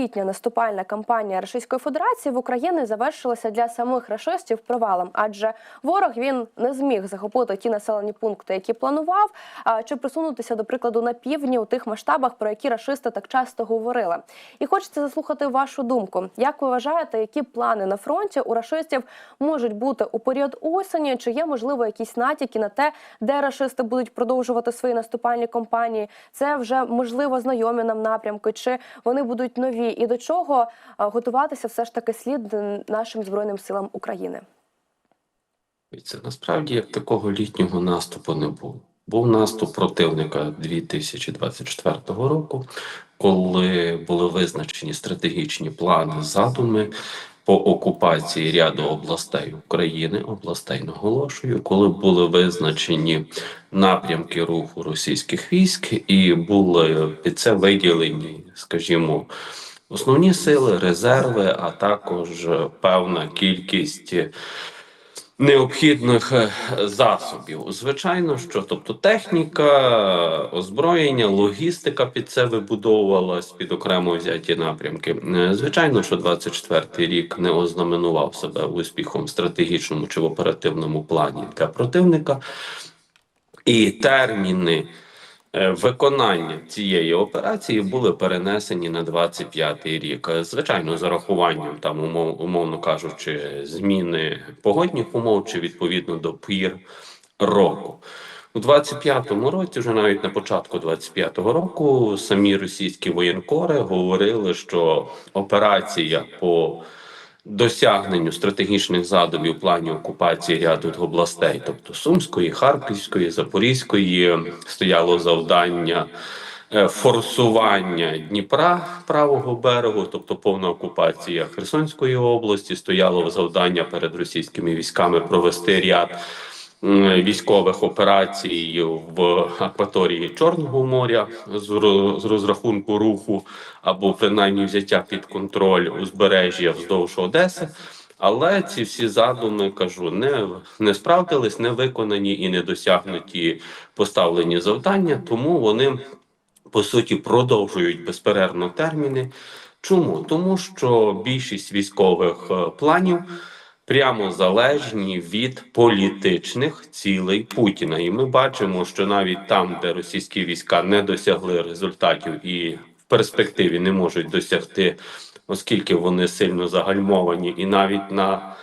літня наступальна кампанія Російської Федерації в Україні завершилася для самих рашистів провалом, адже ворог він не зміг захопити ті населені пункти, які планував, чи присунутися до прикладу на півдні у тих масштабах, про які рашисти так часто говорили. І хочеться заслухати вашу думку. Як ви вважаєте, які плани на фронті у рашистів можуть бути у період осені? Чи є можливо якісь натяки на те, де рашисти будуть продовжувати свої наступальні кампанії? Це вже можливо знайомі нам напрямки, чи вони будуть нові? І до чого готуватися все ж таки слід нашим збройним силам України? Це насправді такого літнього наступу не було. Був наступ противника 2024 року, коли були визначені стратегічні плани, задуми по окупації ряду областей України, областей наголошую, коли були визначені напрямки руху російських військ, і були під це виділені, скажімо, основні сили, резерви, а також певна кількість необхідних е, засобів. Звичайно, що тобто техніка, озброєння, логістика під це вибудовувалась під окремо взяті напрямки. Е, Звичайно, що 24-й рік не ознаменував себе успіхом в стратегічному чи в оперативному плані для противника, і терміни. Е, Виконання цієї операції були перенесені на 25-й рік. Звичайно, з урахуванням там умов, умовно кажучи, зміни погодних умов чи відповідно до пір року. У 25-му році, вже навіть на початку 25-го року, самі російські воєнкори говорили, що операція по досягненню стратегічних задумів плані окупації ряду областей, тобто Сумської, Харківської, Запорізької, стояло завдання е, форсування Дніпра правого берегу, тобто повна окупація Херсонської області, стояло завдання перед російськими військами провести ряд військових операцій в акваторії Чорного моря з розрахунку руху або принаймні взяття під контроль узбережжя вздовж Одеси. Але ці всі задуми кажу не, не справдились, не виконані і не досягнуті поставлені завдання, тому вони по суті продовжують безперервно терміни. Чому? Тому що більшість військових е, планів прямо залежні від політичних цілей Путіна. І ми бачимо, що навіть там, де російські війська не досягли результатів і в перспективі не можуть досягти, оскільки вони сильно загальмовані, і навіть на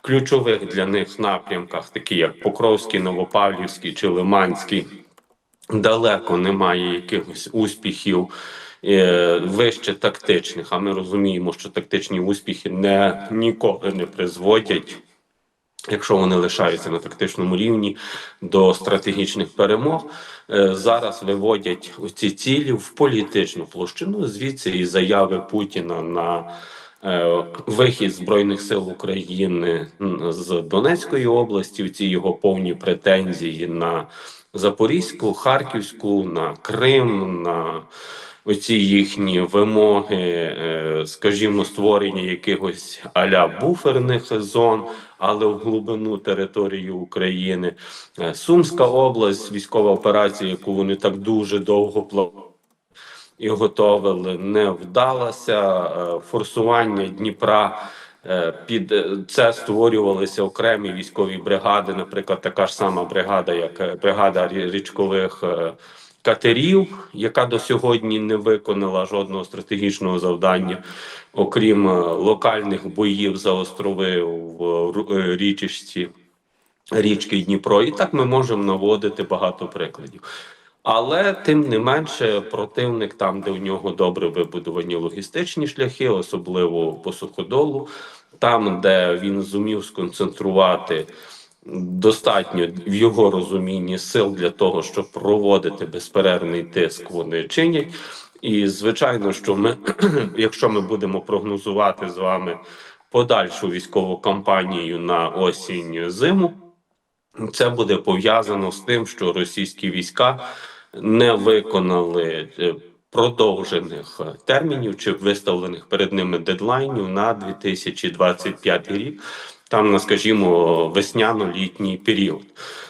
ключових для них напрямках, такі як Покровський, Новопавлівський чи Лиманський, далеко немає якихось успіхів вище тактичних. А ми розуміємо, що тактичні успіхи не ніколи не призводять. Якщо вони лишаються на тактичному рівні до стратегічних перемог, Е, зараз виводять ці цілі в політичну площину. Звідси і заяви Путіна на е, вихід збройних сил України з Донецької області. Ці його повні претензії на Запорізьку, Харківську, на Крим, на оці їхні вимоги, е, скажімо, створення якихось аля буферних зон, але в глибину території України. Е, Сумська область, військова операція, яку вони так дуже довго планували і готовили, не вдалося. Е, Форсування Дніпра. Під це створювалися окремі військові бригади, наприклад, така ж сама бригада, як бригада річкових катерів, яка до сьогодні не виконала жодного стратегічного завдання, окрім е, локальних боїв за острови в Ру- е, річечці річки Дніпро. І так ми можемо наводити багато прикладів. Але тим не менше, противник там, де у нього добре вибудовані логістичні шляхи, особливо по суходолу, там, де він зумів сконцентрувати достатньо в його розумінні сил для того, щоб проводити безперервний тиск, вони чинять. І звичайно, що ми, якщо ми будемо прогнозувати з вами подальшу військову кампанію на осінь зиму, це буде пов'язано з тим, що російські війська не виконали е, продовжених термінів чи виставлених перед ними дедлайнів на 2025 рік, там на скажімо весняно-літній період.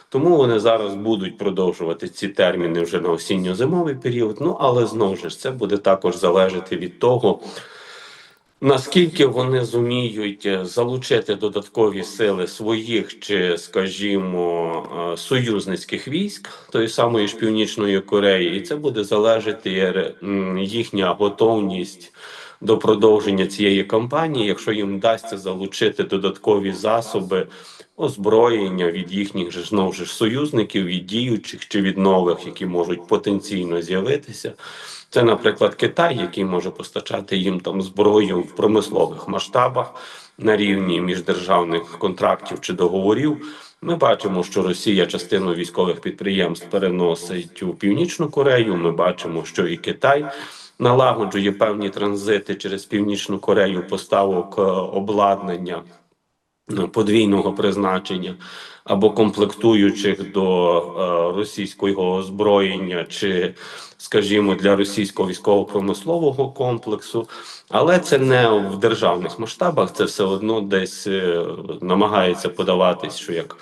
Тому вони зараз будуть продовжувати ці терміни вже на осінньо-зимовий період. Ну але знову ж це буде також залежати від того, Наскільки вони зуміють е, залучити додаткові сили своїх чи, скажімо, е, союзницьких військ тої самої ж Північної Кореї, і це буде залежати їхня готовність до продовження цієї кампанії, якщо їм вдасться залучити додаткові засоби озброєння від їхніх же знову ж союзників, від діючих чи від нових, які можуть потенційно з'явитися. Це, наприклад, Китай, який може постачати їм там зброю в промислових масштабах на рівні міждержавних контрактів чи договорів. Ми бачимо, що Росія частину військових підприємств переносить у Північну Корею. Ми бачимо, що і Китай налагоджує певні транзити через Північну Корею поставок е, обладнання е, подвійного призначення або комплектуючих до е, російського озброєння чи, скажімо, для російського військово-промислового комплексу, але це не в державних масштабах. Це все одно десь намагається подаватись, що як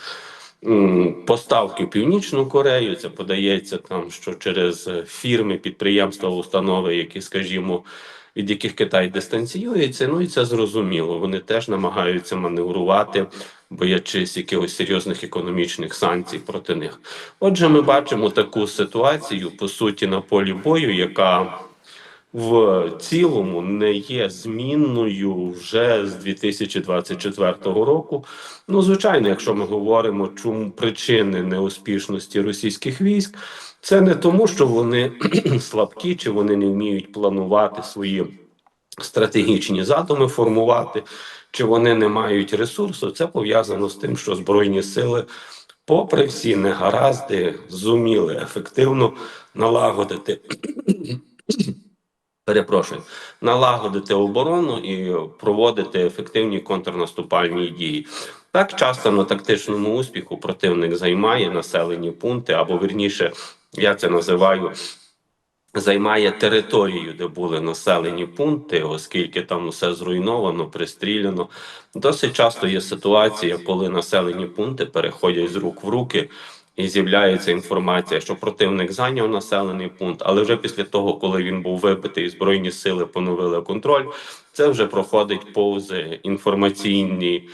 поставки в Північну Корею. Це подається там, що через е, фірми, підприємства, установи, які, скажімо, від яких Китай дистанціюється. Ну і це зрозуміло. Вони теж намагаються маневрувати, боячись якихось серйозних економічних санкцій проти них. Отже, ми бачимо таку ситуацію по суті на полі бою, яка в цілому не є змінною вже з 2024 року. Ну, звичайно, якщо ми говоримо, чому причини неуспішності російських військ, це не тому, що вони слабкі чи вони не вміють планувати свої стратегічні задуми формувати, чи вони не мають ресурсу. Це пов'язано з тим, що збройні сили, попри всі негаразди, зуміли ефективно налагодити. Перепрошую, налагодити оборону і проводити ефективні контрнаступальні дії. Так часто на тактичному успіху противник займає населені пункти, або вірніше, я це називаю займає територію, де були населені пункти, оскільки там усе зруйновано, пристріляно. Досить часто є ситуація, коли населені пункти переходять з рук в руки. І з'являється інформація, що противник зайняв населений пункт, але вже після того, коли він був вибитий, збройні сили поновили контроль. Це вже проходить повз інформаційні,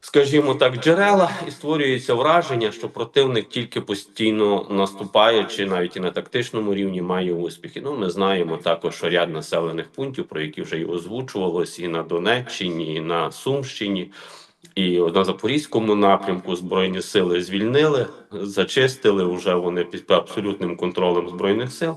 скажімо так, джерела, і створюється враження, що противник тільки постійно наступаючи, навіть і на тактичному рівні, має успіхи. Ну, ми знаємо також що ряд населених пунктів, про які вже й озвучувалось, і на Донеччині, і на Сумщині. І на запорізькому напрямку збройні сили звільнили, зачистили вже вони під абсолютним контролем збройних сил,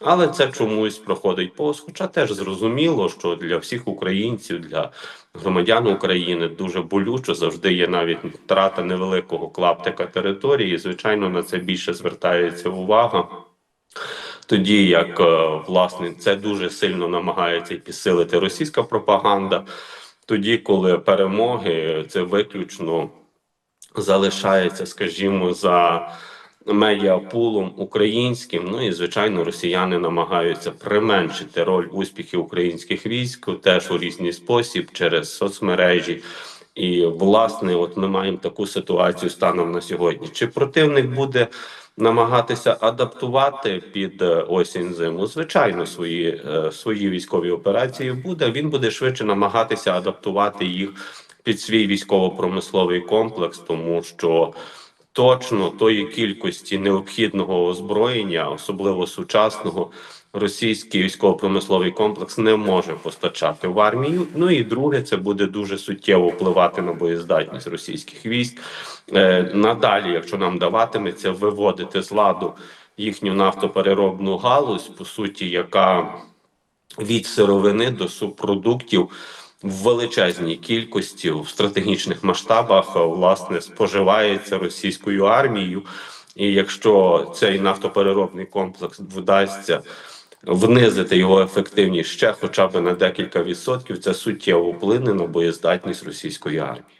але це чомусь проходить повз. Хоча теж зрозуміло, що для всіх українців, для громадян України дуже болюче завжди є навіть втрата невеликого клаптика території. І, Звичайно, на це більше звертається увага. Тоді як е, власне це дуже сильно намагається підсилити російська пропаганда тоді, коли перемоги це виключно залишається, скажімо, за медіапулом українським. Ну і звичайно, росіяни намагаються применшити роль успіхів українських військ теж у різний спосіб через соцмережі. І власне, от ми маємо таку ситуацію станом на сьогодні. Чи противник буде намагатися адаптувати під е, осінь зиму? Звичайно, свої, е, свої військові операції буде. Він буде швидше намагатися адаптувати їх під свій військово-промисловий комплекс, тому що точно тої кількості необхідного озброєння, особливо сучасного, російський військово-промисловий комплекс не може постачати в армію. Ну і друге, це буде дуже суттєво впливати на боєздатність російських військ. Е, надалі, якщо нам даватиметься виводити з ладу їхню нафтопереробну галузь, по суті, яка від сировини до субпродуктів в величезній кількості в стратегічних масштабах е, власне споживається російською армією. І якщо цей нафтопереробний комплекс вдасться внизити його ефективність ще хоча б на декілька відсотків, це суттєво вплине на боєздатність російської армії.